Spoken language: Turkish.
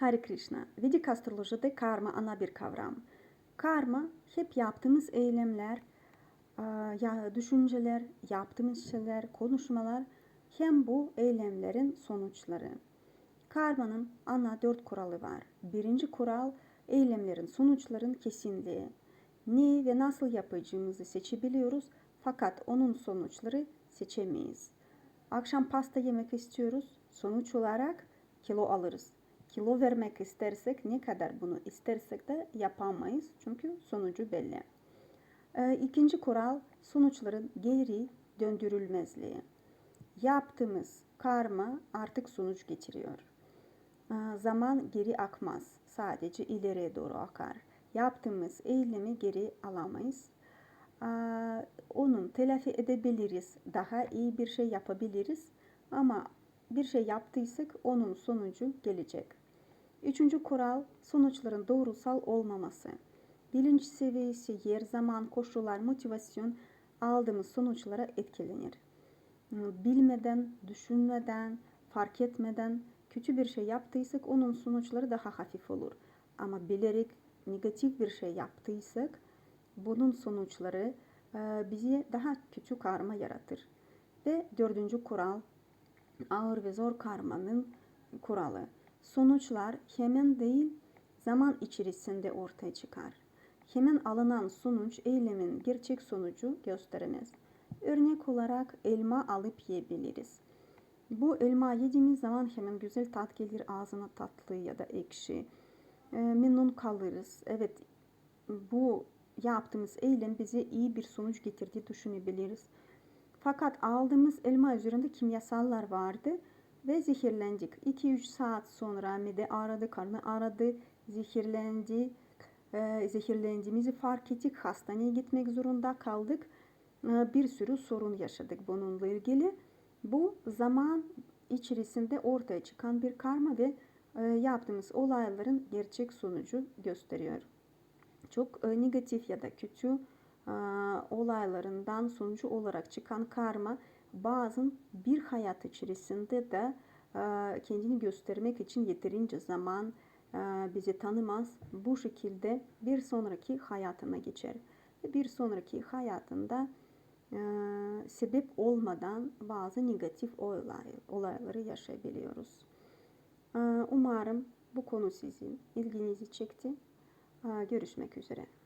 Hare Krishna. Vedik astrolojide karma ana bir kavram. Karma hep yaptığımız eylemler, ya düşünceler, yaptığımız şeyler, konuşmalar hem bu eylemlerin sonuçları. Karmanın ana dört kuralı var. Birinci kural eylemlerin sonuçların kesinliği. Ne ve nasıl yapacağımızı seçebiliyoruz fakat onun sonuçları seçemeyiz. Akşam pasta yemek istiyoruz. Sonuç olarak kilo alırız. Kilo vermek istersek ne kadar bunu istersek de yapamayız. Çünkü sonucu belli. Ee, ikinci kural sonuçların geri döndürülmezliği. Yaptığımız karma artık sonuç getiriyor. Ee, zaman geri akmaz. Sadece ileriye doğru akar. Yaptığımız eylemi geri alamayız. Ee, onun telafi edebiliriz. Daha iyi bir şey yapabiliriz. Ama bir şey yaptıysak onun sonucu gelecek. Üçüncü kural sonuçların doğrusal olmaması. Bilinç seviyesi, yer, zaman, koşullar, motivasyon aldığımız sonuçlara etkilenir. Bilmeden, düşünmeden, fark etmeden kötü bir şey yaptıysak onun sonuçları daha hafif olur. Ama bilerek negatif bir şey yaptıysak bunun sonuçları bize daha kötü karma yaratır. Ve dördüncü kural ağır ve zor karmanın kuralı. Sonuçlar hemen değil zaman içerisinde ortaya çıkar. Hemen alınan sonuç eylemin gerçek sonucu gösteremez. Örnek olarak elma alıp yiyebiliriz. Bu elma yediğimiz zaman hemen güzel tat gelir ağzına tatlı ya da ekşi. E, memnun kalırız. Evet bu yaptığımız eylem bize iyi bir sonuç getirdiği düşünebiliriz. Fakat aldığımız elma üzerinde kimyasallar vardı ve zehirlendik. 2-3 saat sonra mide aradı, karnı aradı, zehirlendi. E, zehirlendiğimizi fark ettik. Hastaneye gitmek zorunda kaldık. E, bir sürü sorun yaşadık bununla ilgili. Bu zaman içerisinde ortaya çıkan bir karma ve e, yaptığımız olayların gerçek sonucu gösteriyor. Çok e, negatif ya da kötü olaylarından sonucu olarak çıkan karma bazen bir hayat içerisinde de e, kendini göstermek için yeterince zaman e, bizi tanımaz. Bu şekilde bir sonraki hayatına geçer. Bir sonraki hayatında e, sebep olmadan bazı negatif olay, olayları yaşayabiliyoruz. E, umarım bu konu sizin ilginizi çekti. E, görüşmek üzere.